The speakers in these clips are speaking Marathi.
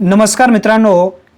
नमस्कार मित्रांनो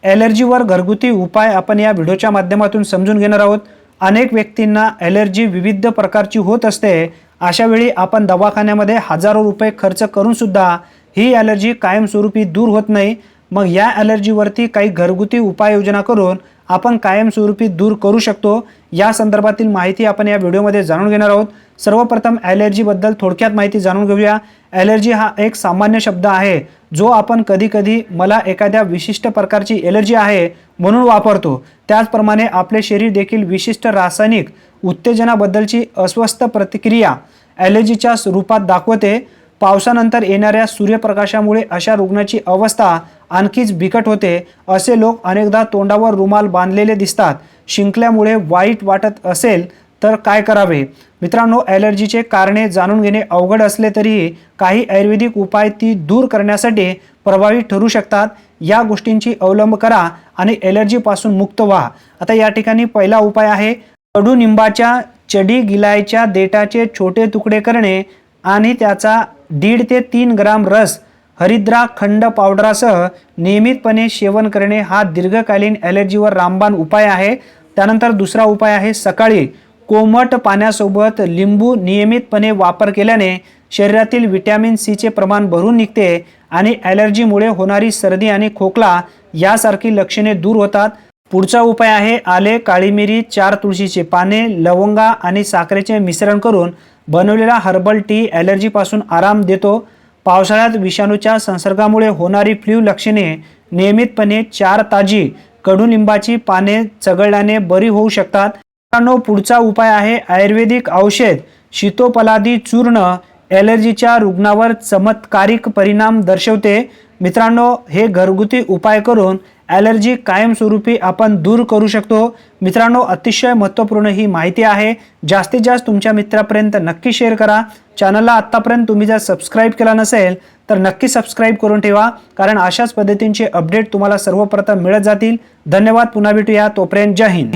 ॲलर्जीवर घरगुती उपाय आपण या व्हिडिओच्या माध्यमातून समजून घेणार आहोत. अनेक व्यक्तींना ॲलर्जी विविध प्रकारची होत असते. अशावेळी आपण दवाखान्यामध्ये हजारो रुपये खर्च करूनसुद्धा ही ॲलर्जी कायमस्वरूपी दूर होत नाही. मग या ॲलर्जीवरती काही घरगुती उपाययोजना करून आपण कायमस्वरूपी दूर करू शकतो. या संदर्भातील माहिती आपण या व्हिडिओमध्ये जाणून घेणार आहोत. सर्वप्रथम ॲलर्जीबद्दल थोडक्यात माहिती जाणून घेऊया. ॲलर्जी हा एक सामान्य शब्द आहे. जो आपण कधीकधी मला एखाद्या विशिष्ट प्रकारची एलर्जी आहे म्हणून वापरतो त्याचप्रमाणे आपले शरीर देखील विशिष्ट रासायनिक उत्तेजनाबद्दलची अस्वस्थ प्रतिक्रिया ॲलर्जीच्या रूपात दाखवते. पावसानंतर येणाऱ्या सूर्यप्रकाशामुळे अशा रुग्णाची अवस्था आणखीच बिकट होते. असे लोक अनेकदा तोंडावर रुमाल बांधलेले दिसतात. शिंकल्यामुळे वाईट वाटत असेल तर काय करावे? मित्रांनो ॲलर्जीचे कारणे जाणून घेणे अवघड असले तरीही काही आयुर्वेदिक उपाय ती दूर करण्यासाठी प्रभावी ठरू शकतात. या गोष्टींची अवलंब करा आणि ॲलर्जीपासून मुक्त व्हा. आता या ठिकाणी पहिला उपाय आहे कडुनिंबाच्या चडी गिलायच्या देठाचे छोटे तुकडे करणे आणि त्याचा दीड ते तीन ग्राम रस हरिद्रा खंड पावडरासह नियमितपणे सेवन करणे हा दीर्घकालीन ॲलर्जीवर रामबाण उपाय आहे. त्यानंतर दुसरा उपाय आहे सकाळी कोमट पाण्यासोबत लिंबू नियमितपणे वापर केल्याने शरीरातील विटॅमिन सीचे प्रमाण भरून निघते आणि ॲलर्जीमुळे होणारी सर्दी आणि खोकला यासारखी लक्षणे दूर होतात. पुढचा उपाय आहे आले काळी मिरी चार तुळशीचे पाने लवंगा आणि साखरेचे मिश्रण करून बनवलेला हर्बल टी ॲलर्जीपासून आराम देतो. पावसाळ्यात विषाणूच्या संसर्गामुळे होणारी फ्ल्यू लक्षणे नियमितपणे चार ताजी कडुलिंबाची पाने चघळल्याने बरी होऊ शकतात. मित्रांनो पुढचा उपाय आहे आयुर्वेदिक औषध. शीतोपलादी चूर्ण ॲलर्जीच्या रुग्णावर चमत्कारिक परिणाम दर्शवते. मित्रांनो हे घरगुती उपाय करून ॲलर्जी कायमस्वरूपी आपण दूर करू शकतो. मित्रांनो अतिशय महत्त्वपूर्ण ही माहिती आहे. जास्तीत जास्त तुमच्या मित्रापर्यंत नक्की शेअर करा. चॅनलला आत्तापर्यंत तुम्ही जर सबस्क्राईब केला नसेल तर नक्की सबस्क्राईब करून ठेवा. कारण अशाच पद्धतींचे अपडेट तुम्हाला सर्वप्रथम मिळत जातील. धन्यवाद. पुन्हा भेटूया. तोपर्यंत जय हिंद.